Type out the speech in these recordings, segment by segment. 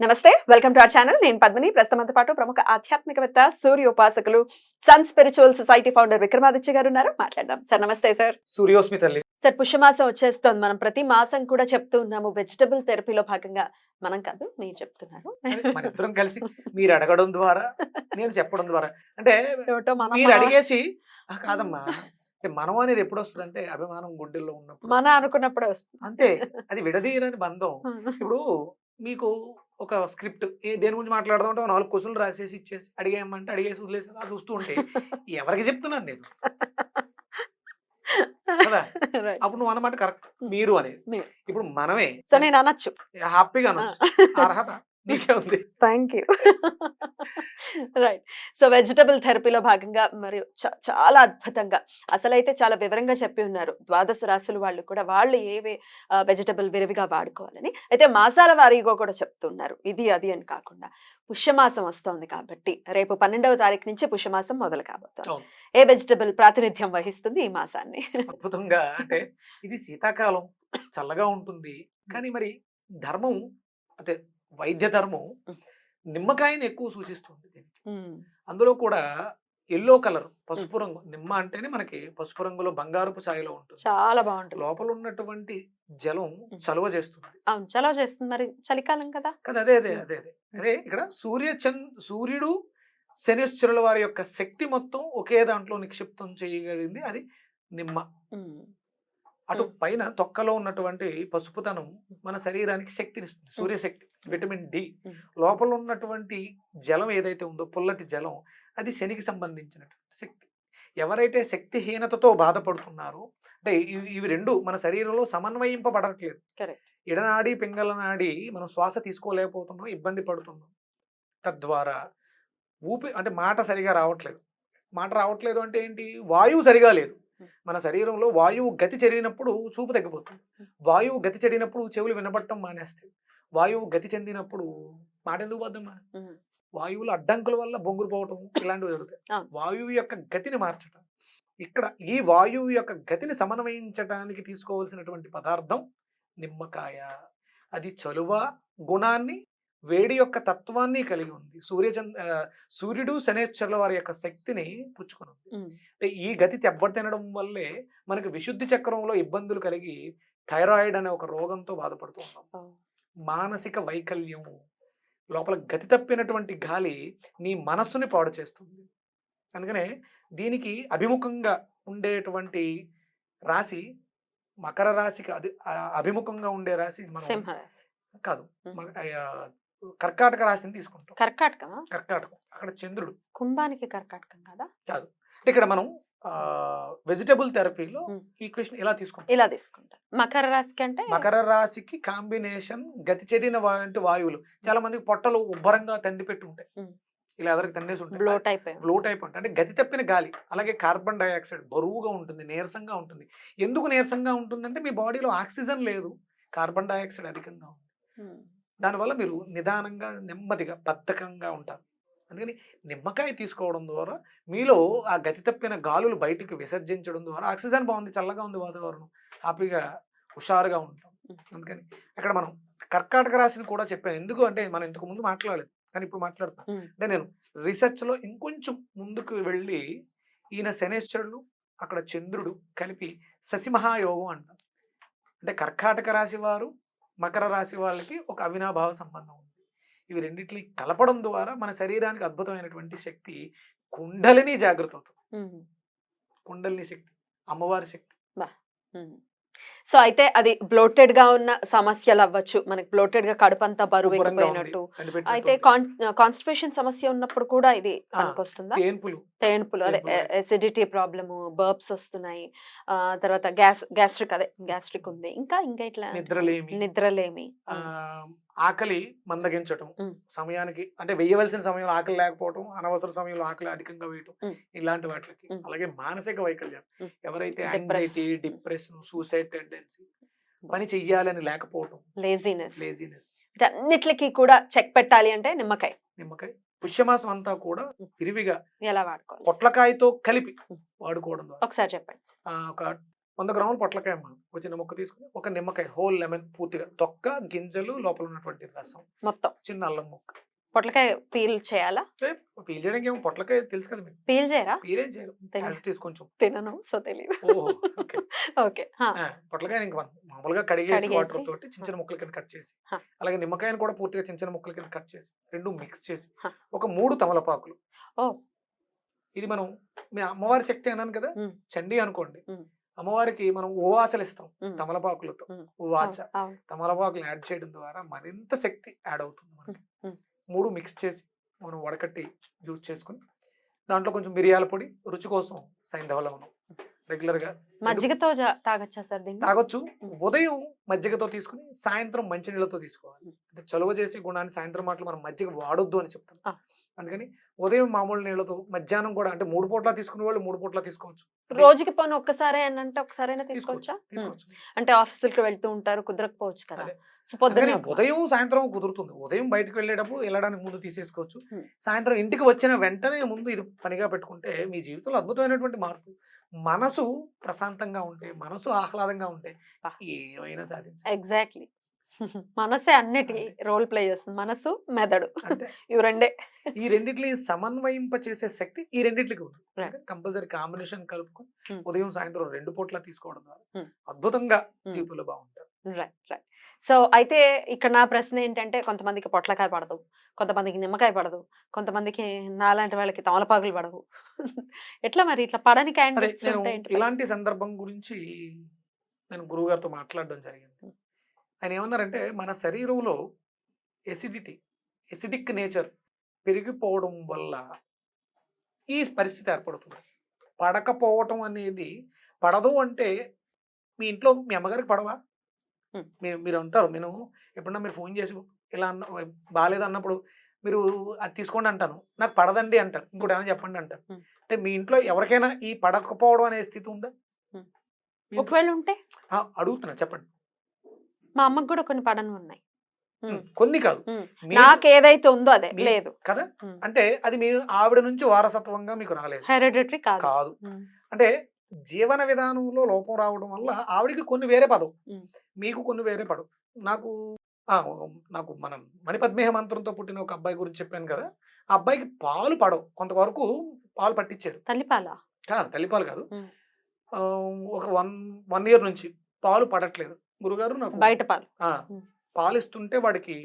నమస్తే welcome to our channel. నేను పద్మిని. ప్రస్తుతంతో పాటు ప్రముఖ ఆధ్యాత్మికవేత్త సూర్య ఉపాసకులు Sun Spiritual Society founder Vikramaditya గారు ఉన్నారు. మాట్లాడదాం. సార్ నమస్తే సార్. సూర్యోస్మి తల్లి. సార్ పుష్యమాసం వచ్చేస్తోంది. మనం ప్రతి మాసం కూడా చెప్తూ ఉన్నాము వెజిటబుల్ థెరపీలో భాగంగా. మనం కాదు మీరు చెప్తున్నారు. ఇద్దరం కలిసి మీరు అడగడం ద్వారా నేను చెప్పడం ద్వారా. అంటే మీరు అడిగేసి "ఆ, కాదమ్మా. అంటే మనం అనేది ఎప్పుడు వస్తుంది అంటే అభిమానం గుండెల్లో ఉన్నప్పుడు మన అనుకున్నప్పుడే వస్తుంది. అంతే. అది విడదీయని బంధం. ఇప్పుడు మీకు ఒక స్క్రిప్ట్. ఏ దేని గురించి మాట్లాడదాం అంటే ఒక నాలుగు క్వశ్చన్లు రాసేసి ఇచ్చేసి అడిగేయమంటే అడిగేసి వదిలేసి అలా చూస్తూ ఉంటే ఎవరికి చెప్తున్నాను నేను? కదా. అప్పుడు నువ్వు అన్నమాట కరెక్ట్. మీరు అనేది. ఇప్పుడు మనమే. సో నేను అనొచ్చు. హ్యాపీగా అనొచ్చు. అర్హత? నీకే ఉంది. Thank you. Right. So vegetable థెరపీలో భాగంగా మరి చాలా అద్భుతంగా అసలైతే చాలా వివరంగా చెప్పి ఉన్నారు. ద్వాదశ రాశులు వాళ్ళు కూడా వాళ్ళు ఏవే వెజిటబుల్ విరివిగా వాడుకోవాలని. అయితే మాసాల వారీగా కూడా చెప్తున్నారు. ఇది అది అని కాకుండా పుష్యమాసం వస్తోంది కాబట్టి రేపు పన్నెండవ తారీఖు నుంచి పుష్యమాసం మొదలు కాబోతోంది. ఏ వెజిటబుల్ ప్రాతినిధ్యం వహిస్తుంది ఈ మాసాన్ని? అద్భుతంగా అంటే ఇది శీతాకాలం చల్లగా ఉంటుంది. కానీ మరి ధర్మం అంటే వైద్య ధర్మం నిమ్మకాయని ఎక్కువ సూచిస్తుంది దీనికి. అందులో కూడా ఎల్లో కలర్ పసుపు రంగు నిమ్మ అంటేనే మనకి పసుపు రంగులో బంగారపు ఛాయలో ఉంటుంది. చాలా బాగుంటుంది. లోపల ఉన్నటువంటి జలం చలువ చేస్తుంది. అవును చలవ చేస్తుంది మరి చలికాలం కదా? కదా అదే అదే అదే అదే. అదే ఇక్కడ సూర్య సూర్యుడు శనిశ్చరుల వారి యొక్క శక్తి మొత్తం ఒకే దాంట్లో నిక్షిప్తం చేయగలిగింది. అది నిమ్మ. అటు. పైన తొక్కలో ఉన్నటువంటి పసుపుతనం మన శరీరానికి శక్తినిస్తుంది. సూర్యశక్తి విటమిన్ డి. లోపల ఉన్నటువంటి జలం ఏదైతే ఉందో పుల్లటి జలం అది శనికి సంబంధించినటువంటి శక్తి. ఎవరైతే శక్తిహీనతతో బాధపడుతున్నారో అంటే ఇవి ఇవి రెండు మన శరీరంలో సమన్వయింపబడట్లేదు. ఇడనాడి పింగళ నాడి మనం శ్వాస తీసుకోలేకపోతున్నాం ఇబ్బంది పడుతున్నాం. తద్వారా ఊపి అంటే మాట సరిగా రావట్లేదు. మాట రావట్లేదు అంటే ఏంటి? వాయువు సరిగా లేదు. మన శరీరంలో వాయువు గతి చెడినప్పుడు చూపు తగ్గిపోతుంది. వాయువు గతి చెడినప్పుడు చెవులు వినపడటం మానేస్తాయి. వాయువు గతి చెందినప్పుడు మాట ఎందుకు పోద్దమ్మా వాయువుల అడ్డంకుల వల్ల బొంగురు పోవటం ఇలాంటివి జరుగుతాయి. వాయువు యొక్క గతిని మార్చడం ఇక్కడ ఈ వాయువు యొక్క గతిని సమన్వయించడానికి తీసుకోవాల్సినటువంటి పదార్థం నిమ్మకాయ. అది చలువ గుణాన్ని వేడి యొక్క తత్వాన్ని కలిగి ఉంది. సూర్యచంద్ర సూర్యుడు శనేశ్వరుల వారి యొక్క శక్తిని పుచ్చుకొని ఉంది అంటే ఈ గతి దెబ్బతినడం వల్లే మనకి విశుద్ధి చక్రంలో ఇబ్బందులు కలిగి థైరాయిడ్ అనే ఒక రోగంతో బాధపడుతూ ఉన్నాం. మానసిక వైకల్యం లోపల గతి తప్పినటువంటి గాలి నీ మనస్సుని పాడు చేస్తుంది. అందుకనే దీనికి అభిముఖంగా ఉండేటువంటి రాశి మకర రాశికి అది అభిముఖంగా ఉండే రాశి మనం కాదు. కర్కాటక రాశిని తీసుకుంటాం. కర్కాటకమా? కర్కాటకం. అక్కడ చంద్రుడు. కుంభానికి కర్కాటకం కదా? అంటే ఇక్కడ మనం వెజిటబుల్ థెరపీలో. ఈ క్వశ్చన్ ఇలా తీసుకుంటాం. ఇలా తీసుకుంటారు. మకర రాశికి అంటే? మకర రాశికి కాంబినేషన్ గతి చెడిన వంటి వాయువులు. చాలా మందికి పొట్టలు ఉబ్బరంగా తండి పెట్టి ఉంటాయి. ఇలా ఎదరికి తండేసి ఉంటాయి. బ్లోట్ అయిపోయి బ్లోట్ అయిపోయి అంటే గతి తప్పిన గాలి అలాగే కార్బన్ డైఆక్సైడ్ బరువుగా ఉంటుంది నీరసంగా ఉంటుంది. ఎందుకు నీరసంగా ఉంటుందంటే మీ బాడీలో ఆక్సిజన్ లేదు. కార్బన్ డైఆక్సైడ్ అధికంగా ఉంది. దానివల్ల మీరు నిదానంగా నెమ్మదిగా బద్ధకంగా ఉంటారు. అందుకని నిమ్మకాయ తీసుకోవడం ద్వారా మీలో ఆ గతి తప్పిన గాలులు బయటికి విసర్జించడం ద్వారా ఆక్సిజన్ బాగుంది చల్లగా ఉంది వాతావరణం హ్యాపీగా హుషారుగా ఉంటాం. అందుకని అక్కడ మనం కర్కాటక రాశిని కూడా చెప్పాను. ఎందుకు అంటే మనం ఇంతకు ముందు మాట్లాడలేదు. కానీ ఇప్పుడు మాట్లాడుతాం. అంటే నేను రీసెర్చ్లో ఇంకొంచెం ముందుకు వెళ్ళి ఈయన శనేశ్వరుడు అక్కడ చంద్రుడు కలిపి శశిమహాయోగం అంటారు. అంటే కర్కాటక రాశి వారు మకర రాశి వాళ్ళకి ఒక అవినాభావ సంబంధం ఉంది. ఇవి రెండింటిని కలపడం ద్వారా మన శరీరానికి అద్భుతమైనటువంటి శక్తి కుండలిని జాగ్రత్త అవుతుంది కుండలిని శక్తి అమ్మవారి శక్తి. సో అయితే అది బ్లోటెడ్గా ఉన్న సమస్యలు అవ్వచ్చు. మనకి బ్లోటెడ్గా కడుపంతా బరువు శుభ్రంగా ఉంది, ఎక్కిపోయినట్టు అయితే. కాన్స్టిపేషన్ సమస్య ఉన్నప్పుడు కూడా ఇది పనికొస్తుందా? తేన్పులు. తేన్పులు. అదే. ఎసిడిటీ ప్రాబ్లము బర్బ్స్ వస్తున్నాయి. ఆ, తర్వాత గ్యాస్ గ్యాస్ట్రిక్ అదే గ్యాస్ట్రిక్ ఉంది. ఇంకా ఇంకా ఇట్లా నిద్రలేమి. నిద్రలేమి. ఆకలి మందగించటం. సమయానికి అంటే వేయవలసిన సమయంలో ఆకలి లేకపోవటం అనవసర సమయంలో ఆకలి అధికంగా వేయటం. ఇలాంటి వాటికి. అలాగే మానసిక వైకల్యం. ఎవరైతే. యాంగ్జైటీ డిప్రెషన్ సూసైడ్ టెండెన్సీ పని చెయ్యాలని లేకపోవటం లేజినెస్ లేజినెస్ అన్నిటికి కూడా చెక్ పెట్టాలి అంటే నిమ్మకాయ నిమ్మకాయ పుష్యమాసం అంతా కూడా. విరివిగా ఎలా వాడుకోవాలి పొట్లకాయతో కలిపి. వాడుకోవడం ద్వారా ఒకసారి చెప్పండి ఒక వంద గ్రాముల పొట్లకాయ అమ్మ. ఒక చిన్న ముక్క తీసుకుని ఒక నిమ్మకాయ హోల్ లెమన్ పూర్తిగా తొక్క గింజలు లోపల ఉన్నటువంటి రసం. మొత్తం. చిన్న అల్లం ముక్క. పొట్లకాయ పీల్ చేయాలా? పీల్ చేయడానికి ఏమో పొట్లకాయ తెలుసు కదా మీకు. పీల్ చేయరా? పీలేం చేయరు. కొంచెం. తినను సో తెలియదు ఓకే. పొట్లకాయ ఇంక మామూలుగా కడిగేసి వాటర్ తోటి చిన్న చిన్న ముక్కల కింద కట్ చేసి. అలాగే నిమ్మకాయని కూడా పూర్తిగా చిన్న చిన్న ముక్కల కింద కట్ చేసి రెండు మిక్స్ చేసి. ఒక మూడు తమలపాకులు. ఓ. ఇది మనం మీ అమ్మవారి శక్తి అన్నాను కదా. చండి అనుకోండి. అమ్మవారికి మనం ఓవాసలు ఇస్తాం. తమలపాకులతో. ఓవాచ తమలపాకులు యాడ్ చేయడం ద్వారా మరింత శక్తి యాడ్ అవుతుంది మనకి. మూడు మిక్స్ చేసి మనం వడకట్టి జ్యూస్ చేసుకుని దాంట్లో కొంచెం మిరియాల పొడి రుచి కోసం సైంధవ లవణం రెగ్యులర్గా మజ్జిగతో తాగొచ్చా సార్ దీన్ని? తాగొచ్చు. ఉదయం మజ్జిగతో తీసుకుని సాయంత్రం మంచినీళ్ళతో తీసుకోవాలి. అంటే చలువ చేసే గుణాన్ని సాయంత్రం మాటలు మనం మజ్జిగ వాడొద్దు అని చెప్తాం. అందుకని ఉదయం మామూలు నీళ్ళతో మధ్యాహ్నం కూడా అంటే మూడు పూట్ల తీసుకునే వాళ్ళు మూడు పూట్ల తీసుకోవచ్చు. రోజుకి పోను ఒక్కసారి అని అంటే ఒకసారైనా తీసుకోవచ్చా. తీసుకోవచ్చు. అంటే ఆఫీసులకు వెళ్తూ ఉంటారు కుదరకపోవచ్చు కదా. ఉదయం సాయంత్రం కుదురుతుంది. ఉదయం బయటకు వెళ్ళేటప్పుడు వెళ్ళడానికి ముందు తీసేసుకోవచ్చు. సాయంత్రం ఇంటికి వచ్చిన వెంటనే ముందు ఇది పనిగా పెట్టుకుంటే మీ జీవితంలో అద్భుతమైనటువంటి మార్పు. మనసు ప్రశాంతంగా ఉంటే మనసు ఆహ్లాదంగా ఉంటే. ఏమైనా సాధించ ఎగ్జాక్ట్లీ మనసే అన్నిటి. రోల్ ప్లే చేస్తుంది మనసు మెదడు ఇవి రెండే ఈ రెండిట్ని సమన్వయింప చేసే శక్తి ఈ రెండిట్లకి ఉంది. కంపల్సరీ కాంబినేషన్ కలుపుకొని. ఉదయం సాయంత్రం రెండు పూట్ల తీసుకోవడం ద్వారా. అద్భుతంగా. జీవితంలో బాగుంటారు రైట్ రైట్. సో అయితే ఇక్కడ నా ప్రశ్న ఏంటంటే కొంతమందికి పొట్లకాయ పడదు కొంతమందికి నిమ్మకాయ పడదు కొంతమందికి నాలాంటి వాళ్ళకి తమలపాకులు పడవు. ఎట్లా మరి? ఇట్లా పడని క్యాండిడేట్స్ ఇలాంటి సందర్భం గురించి నేను గురువు గారితో మాట్లాడడం జరిగింది. ఆయన ఏమన్నారంటే మన శరీరంలో ఎసిడిటీ ఎసిడిక్ నేచర్ పెరిగిపోవడం వల్ల ఈ పరిస్థితి ఏర్పడుతుంది. పడకపోవటం అనేది పడదు అంటే మీ ఇంట్లో మీ అమ్మగారికి పడవా. మీరు మీరు అంటారు నేను ఎప్పుడన్నా మీరు ఫోన్ చేసి ఇలా అన్న బాగాలేదు అన్నప్పుడు మీరు అది తీసుకోండి అంటాను. నాకు పడదండి అంటారు. ఇంకోటి ఏమైనా చెప్పండి అంటారు. అంటే మీ ఇంట్లో ఎవరికైనా ఈ పడకపోవడం అనే స్థితి ఉందా? ఒకవేళ ఉంటే అడుగుతున్నా చెప్పండి. మా అమ్మకి కూడా కొన్ని పడని ఉన్నాయి. కొన్ని కాదు. నాకు ఏదైతే ఉందో అదే. లేదు. కదా. అంటే అది మీరు ఆవిడ నుంచి వారసత్వంగా మీకు రాలేదు. హెరిడిటరీ కాదు. అంటే జీవన విధానంలో లోపం రావడం వల్ల ఆవిడకి కొన్ని వేరే పదవు. మీకు కొన్ని వేరే పడవు నాకు నాకు మనం మణిపద్మేహ మంత్రంతో పుట్టిన ఒక అబ్బాయి గురించి చెప్పాను కదా! ఆ అబ్బాయికి పాలు పడవు. కొంతవరకు పాలు పట్టించారు తల్లిపాల కాదు తల్లిపాలు కాదు. ఒక వన్ వన్ ఇయర్ నుంచి పాలు పడట్లేదు. గురుగారు నాకు బయట పాలు. పాలు ఇస్తుంటే వాడికి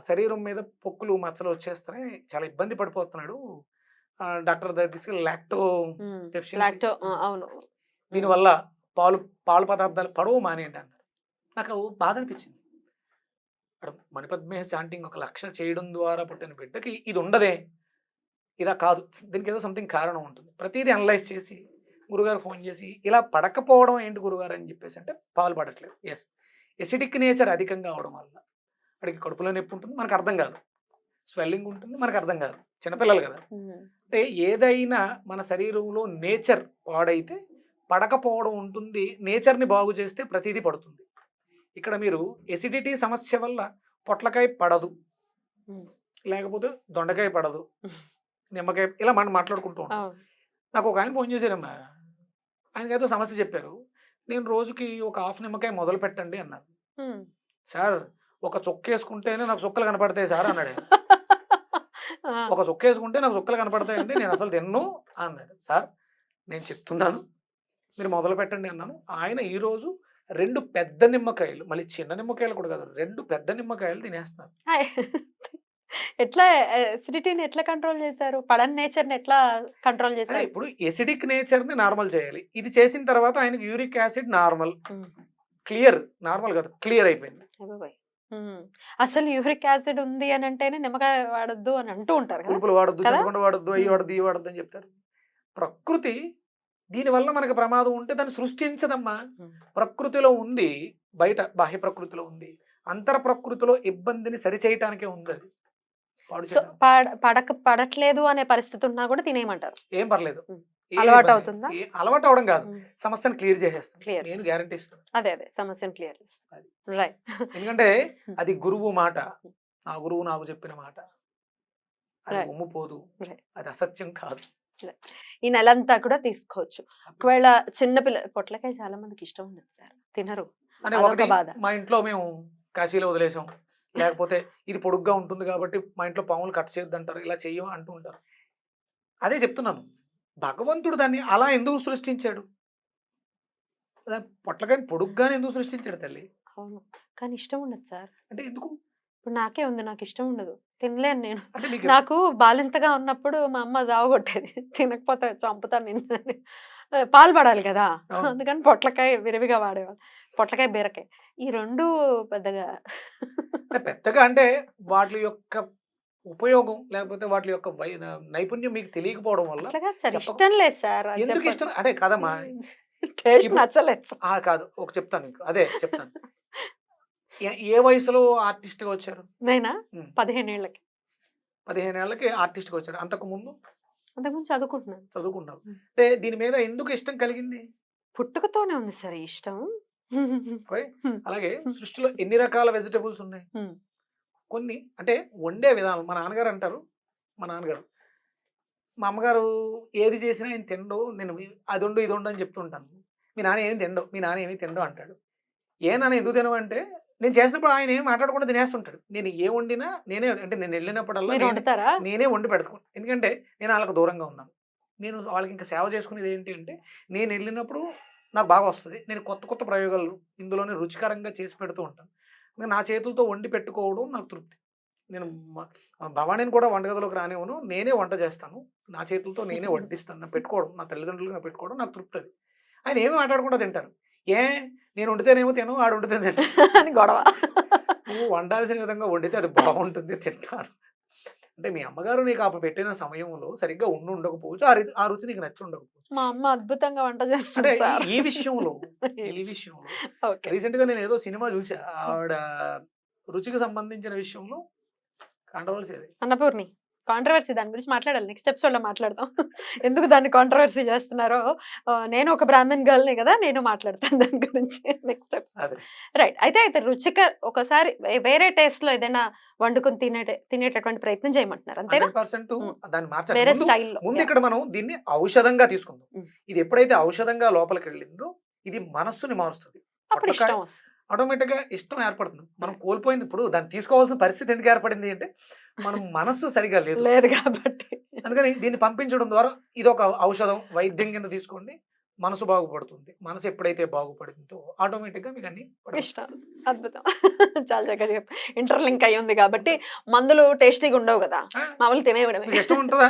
శరీరం మీద పొక్కులు మచ్చలు వచ్చేస్తున్నాయి చాలా ఇబ్బంది పడిపోతున్నాడు. డాక్టర్ దగ్గర తీసుకెళ్ళి లాక్టో Deficiency. లాక్టో అవును. దీనివల్ల పాలు పాలు పదార్థాలు పడవు మానేయండి అన్నారు. నాకు బాధ అనిపించింది అక్కడ మణిపద్మే చాంటింగ్ ఒక లక్ష చేయడం ద్వారా పుట్టిన బిడ్డకి ఇది ఉండదే. ఇదా కాదు. దీనికి ఏదో సంథింగ్ కారణం ఉంటుంది. ప్రతిదీ అనలైజ్ చేసి గురుగారు ఫోన్ చేసి ఇలా పడకపోవడం ఏంటి గురుగారు అని చెప్పేసి అంటే పాలు పడట్లేదు. ఎస్ ఎసిడిక్ నేచర్ అధికంగా అవడం వల్ల వాడికి కడుపులో నొప్పి ఉంటుంది. మనకు అర్థం కాదు. స్వెల్లింగ్ ఉంటుంది. మనకు అర్థం కాదు. చిన్నపిల్లలు కదా. అంటే ఏదైనా మన శరీరంలో నేచర్ పాడైతే పడకపోవడం ఉంటుంది నేచర్ని బాగు చేస్తే ప్రతిదీ పడుతుంది. ఇక్కడ మీరు ఎసిడిటీ సమస్య వల్ల పొట్లకాయ పడదు. లేకపోతే దొండకాయ పడదు. నిమ్మకాయ ఇలా మనం మాట్లాడుకుంటూ ఉంటాం. నాకు ఒక ఆయన ఫోన్ చేశారమ్మా. ఆయనకి ఏదో సమస్య చెప్పారు. నేను రోజుకి ఒక హాఫ్ నిమ్మకాయ మొదలు పెట్టండి అన్నాను ఉమ్. సార్ ఒక చొక్క వేసుకుంటేనే నాకు చుక్కలు కనపడతాయి సార్ అన్నాడు. ఒక చొక్క వేసుకుంటే నాకు చుక్కలు కనపడతాయండి నేను అసలు తిన్ను అన్నాడు. సార్ నేను చెప్తున్నాను. మీరు మొదలు పెట్టండి అన్నాను ఆయన ఈరోజు రెండు పెద్ద నిమ్మకాయలు మళ్ళీ చిన్న నిమ్మకాయలు కూడా కాదు రెండు పెద్ద నిమ్మకాయలు తినేస్తున్నారు. ఎట్లా ఎసిడిటీని ఎట్లా కంట్రోల్ చేశారు పడని నేచర్ని ఎట్లా కంట్రోల్ చేశారు ఇప్పుడు ఎసిడిక్ నేచర్ని నార్మల్ చేయాలి ఇది చేసిన తర్వాత ఆయనకి uric acid normal. Clear normal కాదు క్లియర్ అయిపోయింది. అసలు యూరిక్ యాసిడ్ ఉంది అని అంటేనే నిమ్మకాయ వాడద్దు అని అంటూ ఉంటారు వాడద్దు? చింతపండు వాడద్దు అయ్యి. వాడద్దు ఇవి వాడద్దు అని చెప్తారు ప్రకృతి దీనివల్ల మనకి ప్రమాదం ఉంటే దాన్ని సృష్టించదమ్మా. ప్రకృతిలో ఉంది బయట బాహ్య ప్రకృతిలో ఉంది అంతర ప్రకృతిలో ఇబ్బందిని సరిచేయటానికే ఉంది అది పడక పడట్లేదు అనే పరిస్థితి ఉన్నా కూడా తినేయమంటారు ఏం పర్లేదు అలవాటు. అవుతుందా? అలవాటు అవడం కాదు. సమస్యను క్లియర్ చేసేస్తాను Clear నేను. గ్యారంటీ ఇస్తాను అదే అదే సమస్యను క్లియర్ అది. రైట్ ఎందుకంటే. అది గురువు మాట నా గురువు నాకు చెప్పిన మాట అది Right. ఉమ్ము పోదు Right. అది అసత్యం కాదు ఈ నెల అంతా కూడా తీసుకోవచ్చు. ఒకవేళ చిన్న పిల్ల పొట్లకాయ చాలా మందికి ఇష్టం ఉండదు సార్. తినరు. బాధ. మా ఇంట్లో మేము కాశీలో వదిలేసాం. లేకపోతే ఇది పొడుగ్గా ఉంటుంది కాబట్టి మా ఇంట్లో పాములు కట్ చేయొద్దు అంటారు ఇలా చెయ్యం అంటూ ఉంటారు. అదే చెప్తున్నాను. భగవంతుడు దాన్ని అలా ఎందుకు సృష్టించాడు? పొట్లకాయని పొడుగ్గానే ఎందుకు సృష్టించాడు తల్లి? అవును. కానీ ఇష్టం ఉండదు సార్. అంటే ఎందుకు? ఇప్పుడు నాకే ఉంది. నాకు ఇష్టం ఉండదు. తినలేను నేను. నాకు బాలింతగా ఉన్నప్పుడు మా అమ్మ జావగొట్టేది తినకపోతే చంపుతాను నిన్ను పాలు పడాలి కదా. అందుకని పొట్లకాయ విరివిగా వాడేవాళ్ళు. పొట్లకాయ బీరకాయ. ఈ రెండు పెద్దగా పెద్దగా అంటే వాటి యొక్క ఉపయోగం లేకపోతే వాటి యొక్క నైపుణ్యం మీకు తెలియకపోవడం వల్ల. ఇష్టం లేదు సార్ అది ఎందుకు. ఇష్టం? అంటే కదమ్మా. నచ్చలేదు కాదు. ఒక చెప్తాను అదే చెప్తాను. ఏ- వయసులో artist గా వచ్చారు? నేనా. పదిహేను ఏళ్ళకి పదిహేను ఏళ్ళకి artist గా వచ్చారు. అంతకు ముందు? అంతకుముందు చదువుకుంటున్నాను. ఉమ్. అంటే దీని మీద ఎందుకు ఇష్టం కలిగింది? పుట్టుకతోనే ఉంది సార్ ఇష్టం. అలాగే సృష్టిలో ఎన్ని రకాల వెజిటబుల్స్ ఉన్నాయి. కొన్ని అంటే వండే విధానం. మా నాన్నగారు అంటారు. మా నాన్నగారు మా అమ్మగారు ఏది చేసినా ఆయన తిండు నేను అది ఉండు ఇది ఉండు అని చెప్తుంటాను మీ నాన్న ఏమి తిండు మీ నాన్న ఏమి తిండు అంటాడు. ఏ నాన్న ఎందుకు తినవు అంటే నేను చేసినప్పుడు ఆయన ఏం మాట్లాడకుండా తినేస్తుంటాడు. నేను ఏ వండినా నేనే అంటే నేను వెళ్ళినప్పుడల్లా నేనే- వండి పెడతాను ఎందుకంటే నేను వాళ్ళకి దూరంగా ఉన్నాను. నేను వాళ్ళకి ఇంకా సేవ చేసుకునేది ఏంటి అంటే నేను వెళ్ళినప్పుడు నాకు బాగా వస్తుంది. నేను కొత్త కొత్త ప్రయోగాలు ఇందులోనే రుచికరంగా చేసి పెడుతూ ఉంటాను. నా చేతులతో వండి పెట్టుకోవడం నాకు తృప్తి. నేను భవానీని కూడా వంటగదిలోకి రానివ్వను. నేనే వంట చేస్తాను. నా చేతులతో నేనే వడ్డిస్తాను. నా పెట్టుకోవడం నా తల్లిదండ్రులకు నా పెట్టుకోవడం నాకు తృప్తి అది ఆయన ఏమి మాట్లాడకుండా తింటారు. ఏ? నేను వండితేనేమో తిను ఆడు వండితే అని గొడవ. నువ్వు వండాల్సిన విధంగా వండితే అది బాగుంటుంది తింటాను. అంటే మీ అమ్మగారు నీకు ఆ పెట్టిన సమయంలో సరిగ్గా ఉండి ఉండకపోవచ్చు ఆ రి- ఆ రుచి నీకు నచ్చి ఉండకపోవచ్చు. మా అమ్మ అద్భుతంగా వంట చేస్తుంది సార్. ఈ- విషయంలో ఈ విషయంలో రీసెంట్గా నేను ఏదో సినిమా చూసా ఆవిడ రుచికి సంబంధించిన విషయంలో కాంట్రవర్సీ అది అన్నపూర్ణి. కాంట్రవర్సీ దాని గురించి మాట్లాడాలి. నెక్స్ట్ ఎపిసోడ్లో మాట్లాడదాం. ఎందుకు దాన్ని కాంట్రవర్సీ చేస్తున్నారో? నేను ఒక బ్రాహ్మణ్ గర్ల్ని కదా నేను మాట్లాడతాను దాని గురించి. నెక్స్ట్ ఎపిసోడ్ రైట్ అయితే అయితే రుచికర ఒకసారి వేరే టేస్ట్లో ఏదైనా వండుకొని తినే తినేటటువంటి ప్రయత్నం చేయమంటున్నారు. అంతేనా? వేరే స్టైల్లో ముందు ఇక్కడ మనం దీన్ని ఔషధంగా తీసుకుందాం. ఇది ఎప్పుడైతే ఔషధంగా లోపలికి వెళ్ళిందో ఇది మనస్సుని మారుస్తుంది. అప్పుడు పొట్లకాయ- ఇష్టం వస్తుంది. ఆటోమేటిక్గా ఇష్టం ఏర్పడుతుంది. మనం కోల్పోయింది ఇప్పుడు దాన్ని తీసుకోవాల్సిన పరిస్థితి ఎందుకు ఏర్పడింది అంటే మనం మనస్సు సరిగా లేదు. లేదు కాబట్టి. అందుకని దీన్ని పంపించడం ద్వారా ఇది ఒక ఔషధం వైద్యం కింద తీసుకోండి మనసు బాగుపడుతుంది. మనసు ఎప్పుడైతే బాగుపడిందో ఆటోమేటిక్గా మీకు అన్ని అద్భుతం. చాలా చక్కగా ఇంటర్లింక్ అయి ఉంది కాబట్టి మందులు టేస్టీగా ఉండవు కదా. మామూలు మీకు ఇష్టం ఉంటుందా?